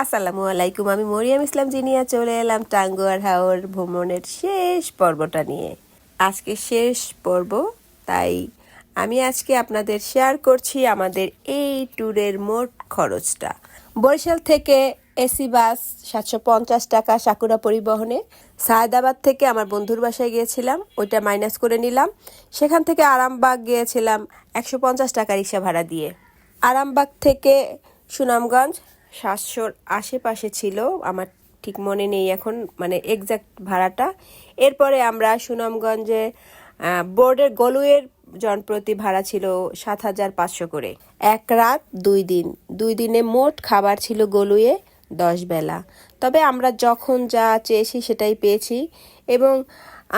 আসসালামু আলাইকুম, আমি মরিয়াম ইসলাম জিনিয়া চলে এলাম টাঙ্গুয়ার হাওর ভ্রমণের শেষ পর্বটা নিয়ে। আজকে শেষ পর্ব, তাই আমি আজকে আপনাদের শেয়ার করছি আমাদের এই ট্যুরের মোট খরচটা। বরিশাল থেকে এসি বাস সাতশো পঞ্চাশ টাকা সাকুরা পরিবহনে। সায়দাবাদ থেকে আমার বন্ধুর বাসায় গিয়েছিলাম, ওইটা মাইনাস করে নিলাম। সেখান থেকে আরামবাগ গিয়েছিলাম একশো পঞ্চাশ টাকা রিক্সা ভাড়া দিয়ে। আরামবাগ থেকে সুনামগঞ্জ সাতশোর আশেপাশে ছিল, আমার ঠিক মনে নেই এখন মানে এক্সাক্ট ভাড়াটা। এরপরে আমরা সুনামগঞ্জে বোর্ডের গলুয়ের জনপ্রতি ভাড়া ছিল সাত হাজার পাঁচশো করে। এক রাত, দুই দিন। দুই দিনে মোট খাবার ছিল গলুয়ে দশ বেলা। তবে আমরা যখন যা চেয়েছি সেটাই পেয়েছি এবং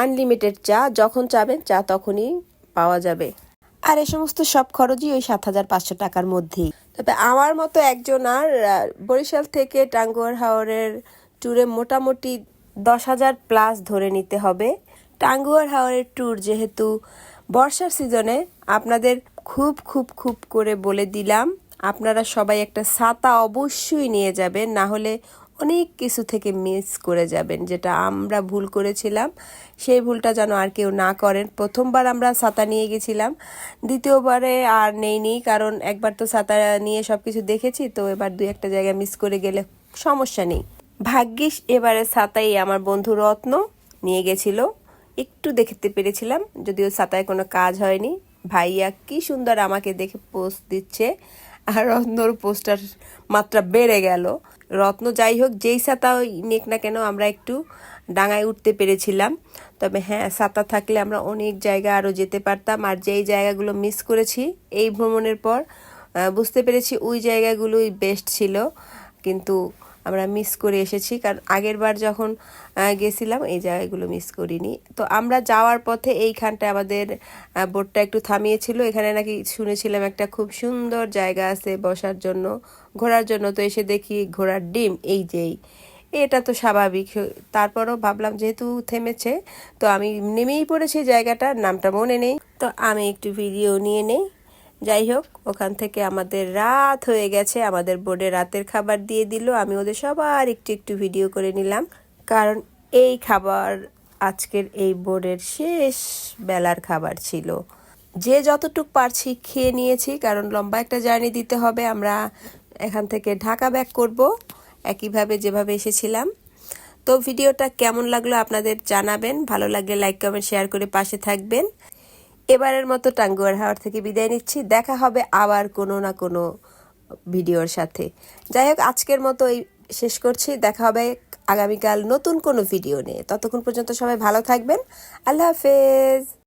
আনলিমিটেড চা, যখন চাবেন চা তখনই পাওয়া যাবে। আর এই সমস্ত সব খরচই ওই সাত হাজার পাঁচশো টাকার মধ্যেই। তবে আমার মতো একজন আর বরিশাল থেকে টাঙ্গুয়ার হাওরের ট্যুরে মোটামুটি দশ হাজার প্লাস ধরে নিতে হবে। টাঙ্গুয়ার হাওরের ট্যুর যেহেতু বর্ষার সিজনে আপনাদের খুব খুব খুব করে বলে দিলাম। আপনারা সবাই একটা ছাতা অবশ্যই নিয়ে যাবেন, না হলে অনেক কিছু থেকে মিস করে যাবেন, যেটা আমরা ভুল করেছিলাম। সেই ভুলটা যেন আর কেউ না করেন। প্রথমবার আমরা ছাতা নিয়ে গেছিলাম, দ্বিতীয়বারে আর নেইনি কারণ একবার তো ছাতা নিয়ে সব কিছু দেখেছি, তো এবার দুই একটা জায়গায় মিস করে গেলে সমস্যা নেই। ভাগ্যিস এবারে ছাতাই আমার বন্ধু রত্ন নিয়ে গেছিল। একটু দেখতে পেরেছিলাম, যদিও ছাতায় কোনো কাজ হয়নি। ভাইয়া কি সুন্দর আমাকে দেখে পোস্ট দিচ্ছে, আর রত্নর পোস্টার মাত্রা বেড়ে গেল। রত্ন যাই হোক, যেই ছাতা নেক না কেন আমরা একটু ডাঙায় উঠতে পেরেছিলাম। তবে হ্যাঁ ছাতা থাকলে আমরা অনেক জায়গা আরও যেতে পারতাম। আর যেই জায়গাগুলো মিস করেছি, এই ভ্রমণের পর বুঝতে পেরেছি ওই জায়গাগুলোই বেস্ট ছিল। কিন্তু আমরা মিস করে এসেছি। কারণ আগের বার যখন গেছিলাম, এই জায়গাগুলো মিস করিনি। তো আমরা যাওয়ার পথে এইখানটায় আমাদের বোটটা একটু থামিয়েছিল। এখানে নাকি শুনেছিলাম একটা খুব সুন্দর জায়গা আছে বসার জন্য, ঘোরার জন্য। তো এসে দেখি ঘোড়ার ডিম, এই যেই এটা তো স্বাভাবিক। তারপরও ভাবলাম যেহেতু থেমেছে, তো আমি নেমেই পড়েছি জায়গাটার, নামটা মনে নেই। তো আমি একটু ভিডিও নিয়ে নেই। যাই হোক ওখান থেকে আমাদের রাত হয়ে গেছে। আমাদের বোর্ডে রাতের খাবার দিয়ে দিল। আমি ওদের সবার একটু একটু ভিডিও করে নিলাম। কারণ এই খাবার আজকের এই বোর্ডের শেষ বেলার খাবার ছিল। যে যতটুক পারছি খেয়ে নিয়েছি, কারণ লম্বা একটা জার্নি দিতে হবে। আমরা এখান থেকে ঢাকা ব্যাক করব। একইভাবে যেভাবে এসেছিলাম। তো ভিডিওটা কেমন লাগল আপনাদের জানাবেন। ভালো লাগলে লাইক কমেন্ট শেয়ার করে পাশে থাকবেন। এবারের মতো টাঙ্গুয়ার হাওয়ার থেকে বিদায় নিচ্ছি। দেখা হবে আবার কোনো না কোনো ভিডিওর সাথে। যাই হোক, আজকের মতো এই শেষ করছি। দেখা হবে আগামীকাল নতুন কোনো ভিডিও নিয়ে। ততক্ষণ পর্যন্ত সবাই ভালো থাকবেন। আল্লাহ হাফেজ।